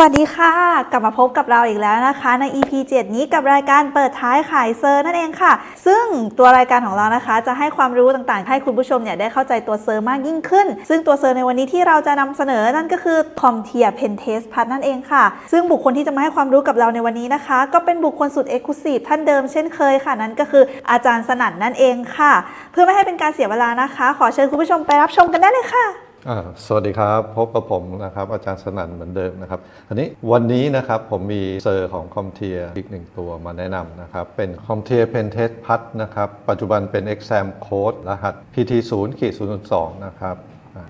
วัสดีค่ะ กลับมาพบกับเราอีกแล้วนะคะ ใน EP 7 นี้กับรายการเปิดท้ายขายเซอร์นั่นเองค่ะ ซึ่งตัวรายการของเรานะคะ จะให้ความรู้ต่างๆ ให้คุณผู้ชมเนี่ยได้เข้าใจตัวเซอร์มากยิ่งขึ้น ซึ่งตัวเซอร์ในวันนี้ที่เราจะนำเสนอนั่นก็คือคอมเทียเพนเทสพัทนั่นเองค่ะ ซึ่งบุคคลที่จะมาให้ความรู้กับเราในวันนี้นะคะ ก็เป็นบุคคลสุดเอกลุศิท่านเดิมเช่นเคยค่ะนั่นก็คืออาจารย์สนั่นนั่นเองค่ะ เพื่อไม่ให้เป็นการเสียเวลานะคะ ขอเชิญคุณผู้ชมไปรับชมกันได้เลยค่ะ สวัสดีครับ พบกับผมนะครับอาจารย์สนั่นเหมือนเดิมนะครับอันนี้วันนี้นะครับผมมีเซอร์ของคอมเทียอีกหนึ่งตัวมาแนะนำนะครับเป็นคอมเทียเพนเทสพัทนะครับปัจจุบันเป็น exam code รหัส PT 0ขีด0 2นะครับ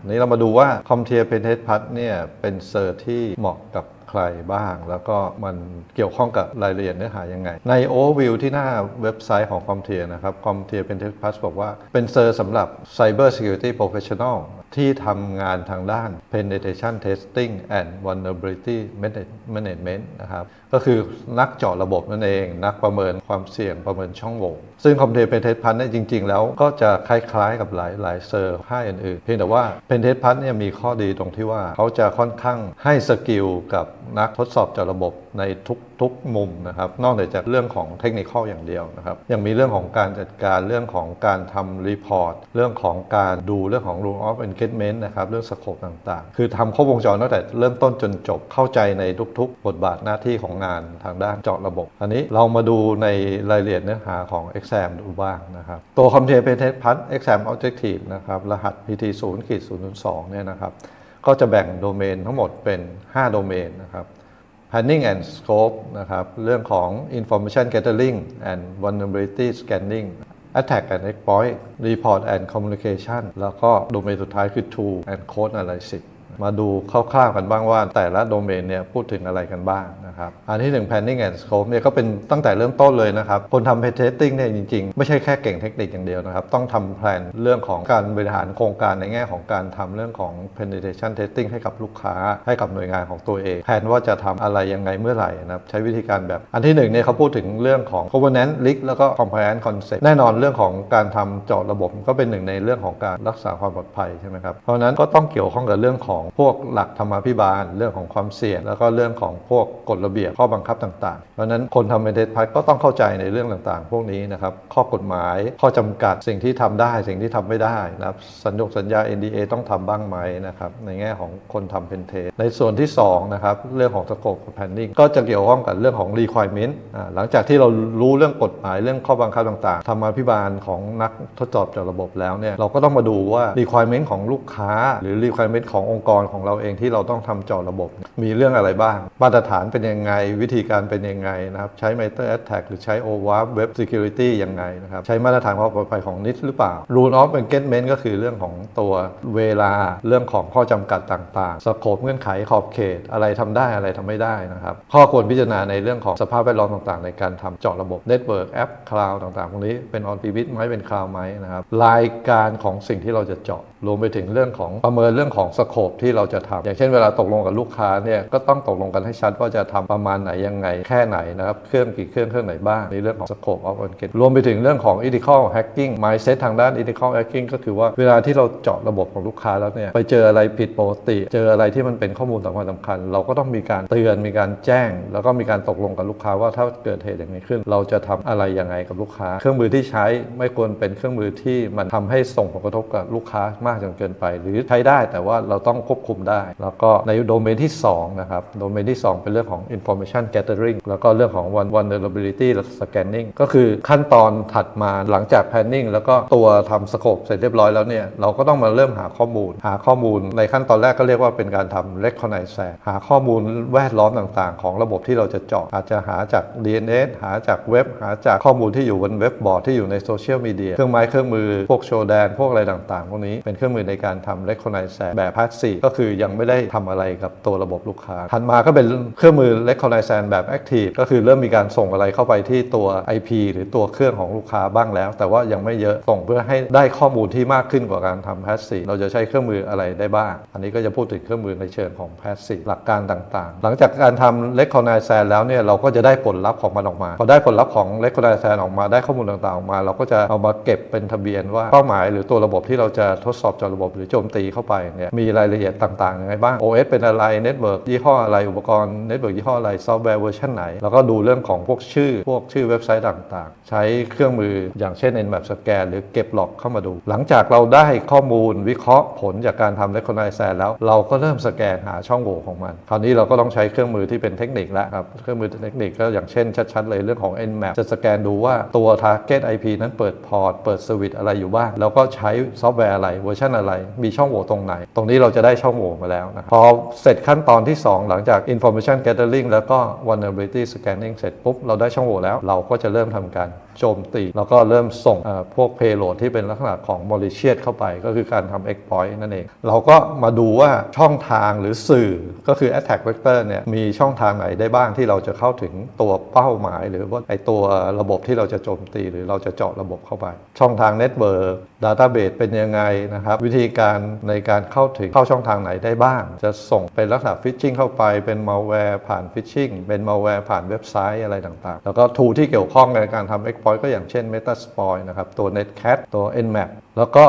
อันนี้เรามาดูว่าคอมเทียเพนเทสพัทเนี่ยเป็นเซอร์ที่เหมาะกับใครบ้าง แล้วก็มันเกี่ยวข้องกับรายละเอียดเนื้อหายังไง ใน overview ที่หน้าเว็บไซต์ของ CompTIA นะครับ CompTIA Pentest Plus บอกว่าเป็นเซอร์สำหรับ Cyber Security Professional ที่ทำงานทางด้าน Penetration Testing and Vulnerability Management นะครับ ก็คือนักเจาะระบบนั่นเอง นักประเมินความเสี่ยงประเมินช่องโหว่ซึ่ง CompTIA Pentest Plus เนี่ยจริง ๆ แล้วก็จะคล้าย ๆ กับหลายหลายเซอร์ค่ายอื่นๆ เพียงแต่ว่า Pentest Plus เนี่ยมีข้อดีตรงที่ว่าเขาจะค่อนข้างให้สกิลกับนักทดสอบเจาะระบบ ในทุกทุกมุมนะครับ นอกจากเรื่องของเทคนิคอย่างเดียวนะครับ ยังมีเรื่องของการจัดการเรื่องของการทำรีพอร์ตเรื่องของการดูเรื่องของ rule of engagement นะครับเรื่องสโคปต่างๆ คือทำครบวงจรตั้งแต่เริ่มต้นจนจบเข้าใจในทุกๆ บทบาทหน้าที่ของงานทางด้านเจาะระบบ อันนี้เรามาดูในรายละเอียดเนื้อหาของ exam ดูบ้างนะครับ ตัว c o m p t i a p e n Test Plus exam objective นะครับ รหัส PT 0ขีด002เนี่ยนะครับ ก็จะแบ่งโดเมนทั้งหมดเป็น 5 โดเมนนะครับ planning and scope นะครับเรื่องของ information gathering and vulnerability scanning attack and exploit report and communication แล้วก็โดเมนสุดท้ายคือ tool and code analysis มาดูคร่าวๆกันบ้างว่า แต่ละโดเมนเนี่ยพูดถึงอะไรกันบ้างนะครับ อันที่หนึ่ง planning and scope เนี่ยก็เป็นตั้งแต่เริ่มต้นเลยนะครับ คนทำ pen testing เนี่ยจริงๆ ไม่ใช่แค่เก่งเทคนิคอย่างเดียวนะครับ ต้องทำแผนเรื่องของการบริหารโครงการในแง่ของการทำเรื่องของ penetration testing ให้กับลูกค้า ให้กับหน่วยงานของตัวเอง แผนว่าจะทำอะไรยังไงเมื่อไหร่นะครับใช้วิธีการแบบ อันที่หนึ่งเนี่ยเขาพูดถึงเรื่องของ governance risk แล้วก็ compliance concept แน่นอนเรื่องของการทำเจาะระบบก็เป็นหนึ่งในเรื่องของการรักษาความปลอดภัยใช่ไหมครับเพราะฉะนั้นก็ต้องเกี่ยวข้องกับเรื่องของพวกหลักธรรมาภิบาล เรื่องของความเสี่ยง แล้วก็เรื่องของพวกกฎระเบียบข้อบังคับต่างๆ เพราะนั้นคนทำเป็นเดทพัทก็ต้องเข้าใจในเรื่องต่างๆ พวกนี้นะครับข้อกฎหมายข้อจำกัดสิ่งที่ทำได้สิ่งที่ทำไม่ได้นะครับสัญญกสัญญา NDA ต้องทำบ้างไหมนะครับในแง่ของคนทำเป็นเทในส่วนที่สองนะครับเรื่องของ scope planning ก็จะเกี่ยวข้องกับเรื่องของ requirement อ่าหลังจากที่เรารู้เรื่องกฎหมายเรื่องข้อบังคับต่างๆธรรมาภิบาลของนักทดสอบจากระบบแล้วเนี่ยเราก็ต้องมาดูว่า requirement ของลูกค้า หรือ requirement ขององค์กรของเราเองที่เราต้องทำเจาะระบบ มีเรื่องอะไรบ้าง มาตรฐานเป็นยังไง วิธีการเป็นยังไงนะครับ ใช้ Matter Attack หรือใช้ OWASP Web Security ยังไงนะครับ ใช้มาตรฐานความปลอดภัยของ NIST หรือเปล่า Rule of Engagement ก็คือเรื่องของตัวเวลาเรื่องของข้อจำกัดต่างๆ สโคปเงื่อนไขขอบเขตอะไรทำได้อะไรทำไม่ได้นะครับ ข้อควรพิจารณาในเรื่องของสภาพแวดล้อมต่างๆ ในการทำเจาะระบบ Network App Cloud ต่างๆพวกนี้เป็น on premise ไหมเป็น Cloud ไหมนะครับรายการของสิ่งที่เราจะเจาะ รวมไปถึงเรื่องของประเมินเรื่องของสโคปที่เราจะทำอย่างเช่นเวลาตกลงกับลูกค้าเนี่ยก็ต้องตกลงกันให้ชัดว่าจะทำประมาณไหนยังไงแค่ไหนนะครับเครื่องกี่เครื่องเครื่องไหนบ้างในเรื่องของ scope of engagement รวมไปถึงเรื่องของ ethical hacking mindset ทางด้าน ethical hacking ก็คือว่าเวลาที่เราเจาะระบบของลูกค้าแล้วเนี่ยไปเจออะไรผิดปกติ เจออะไรที่มันเป็นข้อมูลสำคัญสำคัญ เราก็ต้องมีการเตือนมีการแจ้ง แล้วก็มีการตกลงกับลูกค้าว่าถ้าเกิดเหตุอย่างนี้ขึ้น เราจะทำอะไรยังไงกับลูกค้า เครื่องมือที่ใช้ไม่ควรเป็นเครื่องมือที่มันทำให้ส่งผลกระทบกับลูกค้ามากากจนเกินไป หรือใช้ได้แต่ว่าเราต้องควบคุมได้ แล้วก็ในโดเมนที่2นะครับโดเมนที่ 2 เป็นเรื่องของ information gathering แล้วก็เรื่องของ vulnerability scanning ก็คือขั้นตอนถัดมาหลังจาก planning แล้วก็ตัวทำ scope เสร็จเรียบร้อยแล้วเนี่ยเราก็ต้องมาเริ่มหาข้อมูล หาข้อมูลในขั้นตอนแรกก็เรียกว่าเป็นการทำ recognize หาข้อมูลแวดล้อมต่างๆ ของระบบที่เราจะเจาะอาจจะหาจาก DNS หาจากเว็บ หาจากข้อมูลที่อยู่บนเว็บบอร์ดที่อยู่ในโซเชียลมีเดียเครื่องไม้เครื่องมือพวกโชว์แดนพวกอะไรต่างๆพวกนี้เป็นเครื่องมือในการทำ recognize แบบ passive ก็คือยังไม่ได้ทำอะไรกับตัวระบบลูกค้าถัดมาก็เป็นเครื่องมือ recognize แบบ active ก็คือเริ่มมีการส่งอะไรเข้าไปที่ตัว IP หรือตัวเครื่องของลูกค้าบ้างแล้ว แต่ว่ายังไม่เยอะส่งเพื่อให้ได้ข้อมูลที่มากขึ้นกว่าการทำ passive เราจะใช้เครื่องมืออะไรได้บ้าง อันนี้ก็จะพูดถึงเครื่องมือในเชิงของ passive หลักการต่างๆ หลังจากการทำ recognize แล้วเนี่ยเราก็จะได้ผลลัพธ์ของมันออกมาพอได้ผลลัพธ์ของ recognize ออกมาได้ข้อมูลต่างๆออกมา เราก็จะเอามาเก็บเป็นทะเบียนว่าเป้าหมาย หรือตัวระบบที่เราจะทดสอบอบเจาะระบบหรือโจมตีเข้าไปเนี่ยมีรายละเอียดต่างๆยังไงบ้าง OS เป็นอะไรเน็ตเวิร์กยี่ห้ออะไรอุปกรณ์เน็ตเวิร์กยี่ห้ออะไรซอฟต์แวร์เวอร์ชันไหน แล้วก็ดูเรื่องของพวกชื่อ พวกชื่อเว็บไซต์ต่างๆ ใช้เครื่องมืออย่างเช่น Nmap Scan หรือเก็บหลอกเข้ามาดู หลังจากเราได้ข้อมูลวิเคราะห์ผลจากการทำ Recognize แล้วเราก็เริ่มสแกนหาช่องโหว่ของมัน คราวนี้เราก็ต้องใช้เครื่องมือที่เป็นเทคนิคแล้วครับเครื่องมือเทคนิคก็อย่างเช่นชัดๆเลยเรื่องของ Nmap จะสแกนดูว่าตัว Target IP นั้นเปิดพอร์ตเปิดสวิตอะไรอยู่บ้างแล้วก็ใช้ซอฟต์แวร์อะไรเวอร์ชันอะไร มีช่องโหว่ตรงไหน ตรงนี้เราจะได้ช่องโหว่มาแล้วนะครับพอเสร็จขั้นตอนที่ 2 หลังจาก information gathering แล้วก็ vulnerability scanning เสร็จปุ๊บเราได้ช่องโหว่แล้ว เราก็จะเริ่มทำการโจมตี แล้วก็เริ่มส่งพวก payload ที่เป็นลักษณะของ malicious เข้าไป ก็คือการทำ exploit นั่นเอง เราก็มาดูว่าช่องทางหรือสื่อก็คือ attack vector เนี่ยมีช่องทางไหนได้บ้างที่เราจะเข้าถึงตัวเป้าหมาย หรือว่าไอตัวระบบที่เราจะโจมตี หรือเราจะเจาะระบบเข้าไป ช่องทาง network database เป็นยังไงนะครับ วิธีการในการเข้าถึงเข้าช่องทางไหนได้บ้าง จะส่งเป็นลักษณะ phishing เข้าไปเป็น malware ผ่าน phishing เป็น malware ผ่านเว็บไซต์อะไรต่างๆ แล้วก็ tool ที่เกี่ยวข้องในการทำ exploit ก็อย่างเช่น metasploit นะครับ ตัว netcat ตัว nmap แล้วก็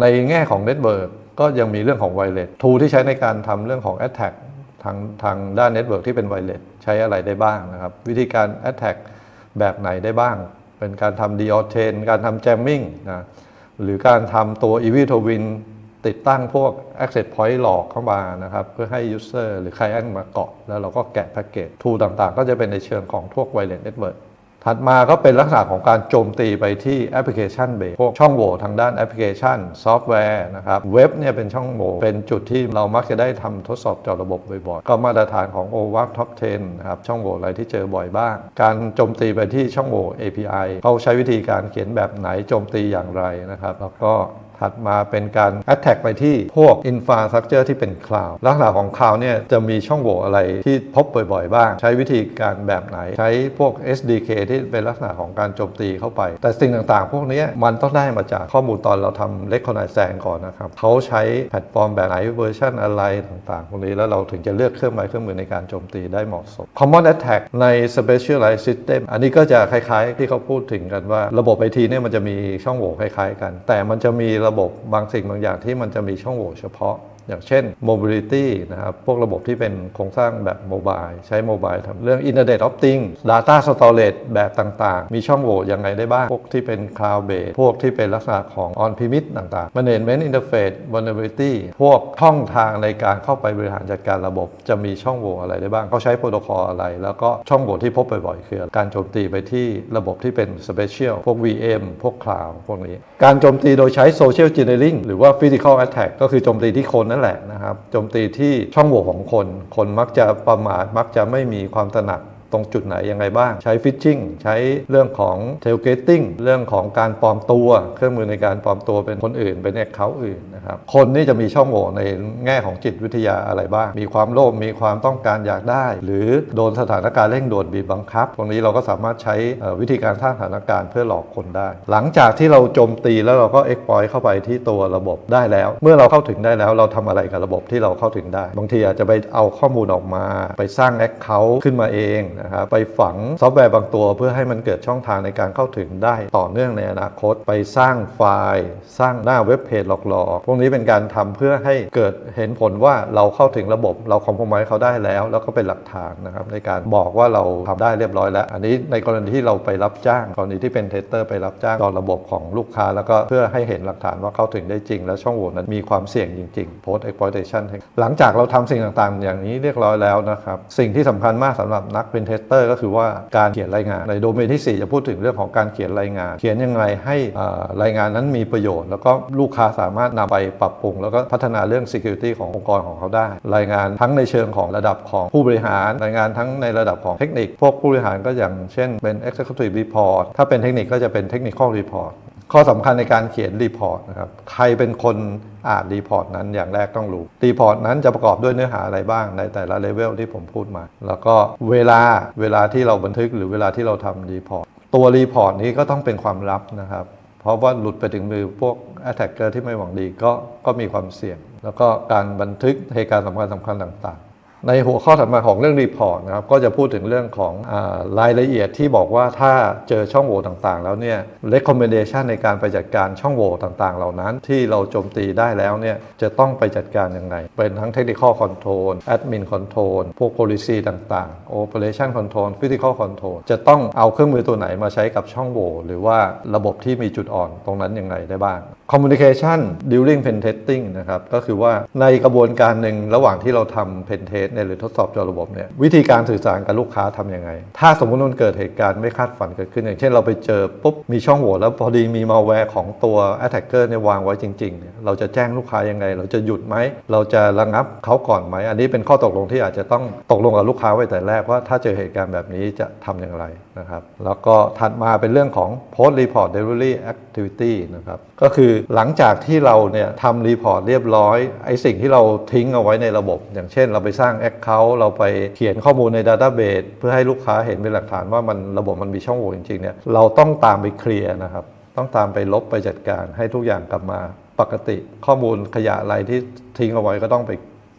ในแง่ของ network ก็ยังมีเรื่องของ wireless tool ที่ใช้ในการทำเรื่องของ attack ทางทางด้าน network ที่เป็น wireless ใช้อะไรได้บ้างนะครับ วิธีการ attack แบบไหนได้บ้าง เป็นการทำ deauthent การทำ jamming นะหรือการทำตัว evil twin ติดตั้งพวก access point หลอกเข้ามานะครับ เพื่อให้ user หรือ client มาเกาะ แล้วเราก็แกะแพ็กเกจ tool ต่างๆ ก็จะเป็นในเชิงของพวก wireless network ถัดมาก็เป็นลักษณะของการโจมตีไปที่แอปพลิเคชันเบสพวกช่องโหว่ทางด้านแอปพลิเคชัน ซอฟต์แวร์นะครับ เว็บเนี่ยเป็นช่องโหว่เป็นจุดที่เรามักจะได้ทำทดสอบเจาะระบบบ่อยๆ ก็มาตรฐานของ OWASP Top 10นะครับ ช่องโหว่อะไรที่เจอบ่อยบ้าง การโจมตีไปที่ช่องโหว่ API เขาใช้วิธีการเขียนแบบไหนโจมตีอย่างไรนะครับ แล้วก็ ถัดมาเป็นการ attack ไปที่พวก infrastructure ที่เป็น cloud ลักษณะของ cloud เนี่ยจะมีช่องโหว่อะไรที่พบบ่อยๆ บ้าง ใช้วิธีการแบบไหน ใช้พวก SDK ที่เป็นลักษณะของการโจมตีเข้าไป แต่สิ่งต่างๆ พวกนี้มันต้องได้มาจากข้อมูลตอนเราทำ recognize แซงก่อนนะครับ เขาใช้แพลตฟอร์มแบบไหนเวอร์ชันอะไรต่างๆ พวกนี้แล้วเราถึงจะเลือกเครื่องไม้เครื่องมือในการโจมตีได้เหมาะสม common attack ใน specialized system อันนี้ก็จะคล้ายๆ ที่เขาพูดถึงกันว่า ระบบไอทีเนี่ยมันจะมีช่องโหว่คล้ายๆ กัน แต่มันจะมีระบบบางสิ่งบางอย่างที่มันจะมีช่องโหว่เฉพาะ อย่างเช่น mobility นะครับ พวกระบบที่เป็นโครงสร้างแบบโมบายใช้โมบายทำเรื่อง Internet of Things Data Storage แบบต่างๆ มีช่องโหว่ยังไงได้บ้าง พวกที่เป็น Cloud Based พวกที่เป็นลักษณะของ On Premise ต่างๆ Management Interface Vulnerability พวกช่องทางในการเข้าไปบริหารจัดการระบบ จะมีช่องโหว่อะไรได้บ้าง เขาใช้โปรโตคอลอะไร แล้วก็ช่องโหว่ที่พบบ่อยๆคือการโจมตีไปที่ระบบที่เป็น Special พวก VM พวก Cloud พวกนี้ การโจมตีโดยใช้ Social Engineering หรือว่า Physical Attack ก็คือโจมตีที่คนนั่นแหละนะครับโจมตีที่ช่องโหว่ของคน คนมักจะประมาทมักจะไม่มีความตระหนัก ตรงจุดไหนยังไงบ้าง ใช้ฟิชชิ่งใช้เรื่องของเทลเกตติ้งเรื่องของการปลอมตัว เครื่องมือในการปลอมตัวเป็นคนอื่นเป็นแอคเคาท์อื่นนะครับคนนี่จะมีช่องโหว่ในแง่ของจิตวิทยาอะไรบ้าง มีความโลภมีความต้องการอยากได้ หรือโดนสถานการณ์เร่งด่วนบีบบังคับ ตรงนี้เราก็สามารถใช้วิธีการสร้างสถานการณ์เพื่อหลอกคนได้ หลังจากที่เราโจมตีแล้วเราก็เอ็กพอยเข้าไปที่ตัวระบบได้แล้ว เมื่อเราเข้าถึงได้แล้วเราทำอะไรกับระบบที่เราเข้าถึงได้ บางทีอาจจะไปเอาข้อมูลออกมา ไปสร้างแอคเคาท์ขึ้นมาเองนะครับไปฝังซอฟต์แวร์บางตัว เพื่อให้มันเกิดช่องทางในการเข้าถึงได้ต่อเนื่องในอนาคต ไปสร้างไฟล์ สร้างหน้าเว็บเพจหลอกๆ พวกนี้เป็นการทำเพื่อให้เกิดเห็นผลว่าเราเข้าถึงระบบ เราคอมโพมไเขาได้แล้ว แล้วก็เป็นหลักฐานนะครับในการบอกว่าเราทำได้เรียบร้อยแล้ว อันนี้ในกรณีที่เราไปรับจ้างกรณีที่เป็นเทสเตอร์ไปรับจ้างต่อระบบของลูกค้า แล้วก็เพื่อให้เห็นหลักฐานว่าเข้าถึงได้จริง และช่องโหว่นั้นมีความเสี่ยงจริงๆ post exploitation หลังจากเราทำสิ่งต่างๆ อย่างนี้เรียบร้อยแล้วนะครับสิ่งที่สำคัญมากสำหรับนักเป็นเทสเตอร์ก็คือว่าการเขียนรายงานในโดเมนที่ 4 จะพูดถึงเรื่องของการเขียนรายงาน เขียนยังไงให้อ่อรายงานนั้นมีประโยชน์ แล้วก็ลูกค้าสามารถนำไปปรับปรุง แล้วก็พัฒนาเรื่อง security ขององค์กรของเขาได้ รายงานทั้งในเชิงของระดับของผู้บริหาร รายงานทั้งในระดับของเทคนิค พวกผู้บริหารก็อย่างเช่นเป็น executive report ถ้าเป็นเทคนิคก็จะเป็น technical report ข้อสำคัญในการเขียนรีพอร์ตนะครับ ใครเป็นคนอ่านรีพอร์ตนั้นอย่างแรกต้องรู้ รีพอร์ตนั้นจะประกอบด้วยเนื้อหาอะไรบ้างในแต่ละเลเวลที่ผมพูดมา แล้วก็เวลาเวลาที่เราบันทึกหรือเวลาที่เราทำรีพอร์ต ตัวรีพอร์ตนี้ก็ต้องเป็นความลับนะครับ เพราะว่าหลุดไปถึงมือพวก attacker ที่ไม่หวังดีก็ก็มีความเสี่ยง แล้วก็การบันทึกเหตุการณ์สำคัญสำคัญต่าง ในหัวข้อถัดมาของเรื่องรีพอร์ตนะครับก็จะพูดถึงเรื่องของอารายละเอียดที่บอกว่าถ้าเจอช่องโหว่ต่างๆ แล้วเนี่ย recommendation ในการไปจัดการช่องโหว่ต่างๆ เหล่านั้น ที่เราโจมตีได้แล้วเนี่ยจะต้องไปจัดการยังไง เป็นทั้ง technical control admin control พวก policy ต่างๆ operation control physical control จะต้องเอาเครื่องมือตัวไหนมาใช้กับช่องโหว่หรือว่าระบบที่มีจุดอ่อนตรงนั้นยังไงได้บ้าง communication during pen testing นะครับก็คือว่าในกระบวนการหนึ่งระหว่างที่เราทำ pen test เนี่ยหรือทดสอบจอระบบเนี่ยวิธีการสื่อสารกับลูกค้าทำยังไง ถ้าสมมติมันเกิดเหตุการณ์ไม่คาดฝันเกิดขึ้น อย่างเช่นเราไปเจอปุ๊บมีช่องโหว่แล้วพอดีมี malware ของตัว attacker เนี่ยวางไว้จริงๆเนี่ยเราจะแจ้งลูกค้ายังไง เราจะหยุดไหม เราจะระงับเขาก่อนไหม อันนี้เป็นข้อตกลงที่อาจจะต้องตกลงกับลูกค้าไว้แต่แรกว่าถ้าเจอเหตุการณ์แบบนี้จะทำอย่างไรนะครับแล้วก็ถัดมาเป็นเรื่องของ post report delivery activity นะครับก็คือหลังจากที่เราเนี่ยทำรีพอร์ตเรียบร้อยไอ้สิ่งที่เราทิ้งเอาไว้ในระบบ อย่างเช่น เราไปสร้าง Account เราไปเขียนข้อมูลใน Database เพื่อให้ลูกค้าเห็นเป็นหลักฐานว่ามันระบบมันมีช่องโหว่จริงๆเนี่ยเราต้องตามไปเคลียร์นะครับ ต้องตามไปลบไปจัดการ ให้ทุกอย่างกลับมาปกติ ข้อมูลขยะอะไรที่ทิ้งเอาไว้ก็ต้องไป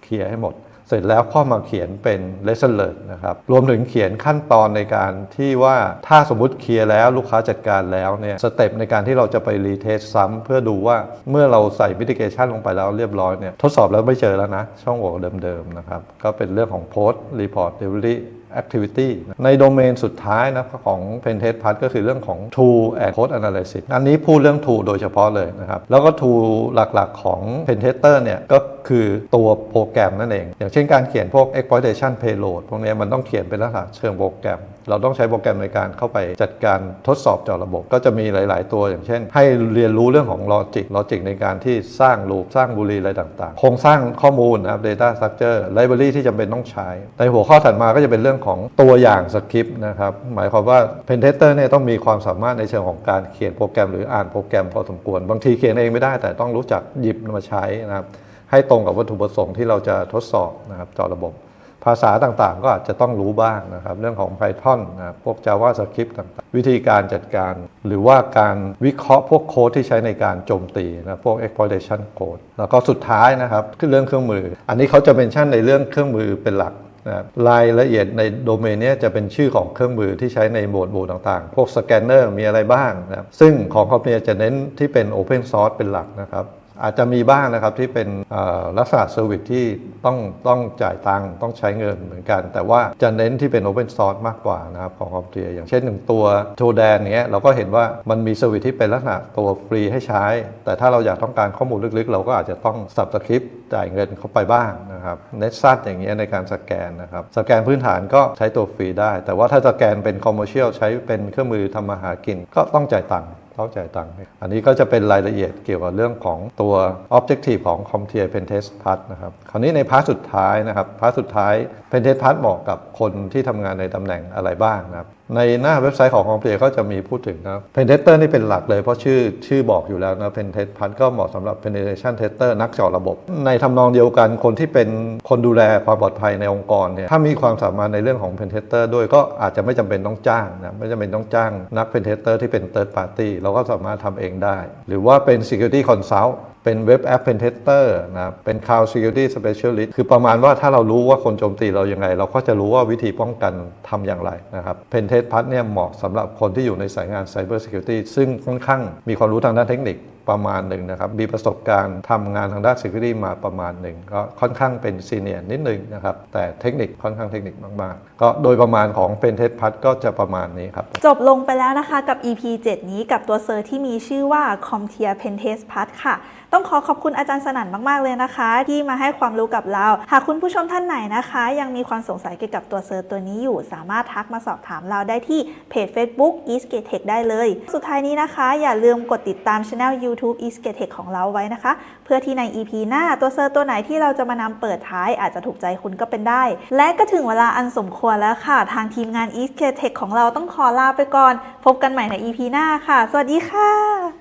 เคลียร์ให้หมด เสร็จแล้วข้อมาเขียนเป็น lesson learned นะครับ รวมถึงเขียนขั้นตอนในการที่ว่าถ้าสมมติเคลียร์แล้วลูกค้าจัดการแล้วเนี่ยสเต็ปในการที่เราจะไปรีเทสซ้ำเพื่อดูว่าเมื่อเราใส่ mitigation ลงไปแล้วเรียบร้อยเนี่ยทดสอบแล้วไม่เจอแล้วนะ ช่องโหว่เดิมๆนะครับ ก็เป็นเรื่องของ post report delivery activity ในโดเมนสุดท้ายนะของ Pen Test Part ก็คือเรื่องของ tool and code analysis อันนี้พูดเรื่อง tool โดยเฉพาะเลยนะครับ แล้วก็ tool หลักๆของ Pen Tester เนี่ยก็คือตัวโปรแกรมนั่นเอง อย่างเช่นการเขียนพวก exploitation payload พวกนี้มันต้องเขียนเป็นลักษณะเชิงโปรแกรม เราต้องใช้โปรแกรมในการเข้าไปจัดการทดสอบจอระบบ ก็จะมีหลาย ๆ ตัวอย่างเช่น ให้เรียนรู้เรื่องของลอจิกลอจิกในการที่สร้างลูปสร้างบูลีอะไรต่างๆ โครงสร้างข้อมูลนะครับ data structure library ที่จำเป็นต้องใช้ ในหัวข้อถัดมาก็จะเป็นเรื่องของตัวอย่างสคริปต์นะครับ หมายความว่า pen tester เนี่ยต้องมีความสามารถในเชิงของการเขียนโปรแกรมหรืออ่านโปรแกรมพอสมควร บางทีเขียนเองไม่ได้แต่ต้องรู้จักหยิบมาใช้นะครับให้ตรงกับวัตถุประสงค์ที่เราจะทดสอบนะครับจาะระบบ ภาษาต่างๆ ก็อาจจะต้องรู้บ้างนะครับ เรื่องของ Python นะพวก JavaScript ต่างๆ วิธีการจัดการ หรือว่าการวิเคราะห์พวกโค้ดที่ใช้ในการโจมตีนะพวก exploitation code แล้วก็สุดท้ายนะครับคือเรื่องเครื่องมือ อันนี้เขาจะเมนชั่นในเรื่องเครื่องมือเป็นหลักนะรายละเอียดในโดเมนนี้จะเป็นชื่อของเครื่องมือที่ใช้ในโหมดบูต่างๆ พวกสแกนเนอร์มีอะไรบ้างนะซึ่งของคอมเนียจะเน้นที่เป็น Open Source เป็นหลักนะครับ อาจจะมีบ้างนะครับที่เป็นลักษณะเซอร์วิสที่ต้องต้องจ่ายตังค์ต้องใช้เงินเหมือนกัน แต่ว่าจะเน้นที่เป็น Open Source มากกว่านะครับของคอมเทียอย่างเช่นหนึ่งตัวโทแดนเนี้ยเราก็เห็นว่ามันมีเซอร์วิสที่เป็นลักษณะตัวฟรีให้ใช้ แต่ถ้าเราอยากต้องการข้อมูลลึกๆ เราก็อาจจะต้องสับสคริปต์จ่ายเงินเข้าไปบ้างนะครับเน็ตซัดอย่างเงี้ยในการสแกนนะครับสแกนพื้นฐานก็ใช้ตัวฟรีได้ แต่ว่าถ้าสแกนเป็นคอมเมอร์เชียลใช้เป็นเครื่องมือทำมาหากินก็ต้องจ่ายตังค์ เข้าใจายตังค์อันนี้ก็จะเป็นรายละเอียดเกี่ยวกับเรื่องของตัว Objective ของ c o m t i e r Pentest Part นะครับ คราวนี้ในพาร์ทสุดท้ายนะครับ พาร์ทสุดท้าย Pentest Part เหมาะกับคนที่ทำงานในตำแหน่งอะไรบ้างนะครับ ในหน้าเว็บไซต์ของ CompTIA ก็จะมีพูดถึงนะ Pentester นี่เป็นหลักเลยเพราะชื่อชื่อบอกอยู่แล้วนะ Pentest Plus ก็เหมาะสำหรับ Penetration Tester นักเจาะระบบ ในทำนองเดียวกันคนที่เป็นคนดูแลความปลอดภัยในองค์กรเนี่ยถ้ามีความสามารถในเรื่องของ Pentester ด้วยก็อาจจะไม่จำเป็นต้องจ้างนะไม่จำเป็นต้องจ้างนัก Pentester ที่เป็น Third Party เราก็สามารถทำเองได้ หรือว่าเป็น Security Consult เป็นเว็บแอปเพนเทสเตอร์นะครับเป็นคาวซิ Security Specialist คือประมาณว่าถ้าเรารู้ว่าคนโจมตีเรายังไงเราก็จะรู้ว่าวิธีป้องกันทำอย่างไรนะครับเพนเทสพัทเนี่ยเหมาะสำหรับคนที่อยู่ในสายงานไซเบอร์ซิเคียวริตี้ซึ่งค่อนข้างมีความรู้ทางด้านเทคนิค ประมาณหนึ่งนะครับ มีประสบการณ์ทำงานทางด้าน Security มาประมาณหนึ่งก็ค่อนข้างเป็นซีเนียร์นิดหนึ่งนะครับ แต่เทคนิคค่อนข้างเทคนิคมากๆ ก็โดยประมาณของ Pen Test Plus ก็จะประมาณนี้ครับ จบลงไปแล้วนะคะกับ EP 7 นี้กับตัวเซอร์ที่มีชื่อว่า CompTIA Pentest Plus ค่ะ ต้องขอขอบคุณอาจารย์สนั่นมาก ๆ เลยนะคะ ที่มาให้ความรู้กับเรา หากคุณผู้ชมท่านไหนนะคะ ยังมีความสงสัยเกี่ยวกับตัวเซอร์ตัวนี้อยู่ สามารถทักมาสอบถามเราได้ที่เพจ Facebook Eastgate Tech ได้เลย สุดท้ายนี้นะคะ อย่าลืมกดติดตามช anel YouTube Eastgate Tech ของเราไว้นะคะ เพื่อที่ใน EP หน้าตัวเซอร์ตัวไหนที่เราจะมานำเปิดท้ายอาจจะถูกใจคุณก็เป็นได้ และก็ถึงเวลาอันสมควรแล้วค่ะ ทางทีมงาน e s c a t e Tech ของเราต้องขอลาไปก่อน พบกันใหม่ใน EP หน้าค่ะ สวัสดีค่ะ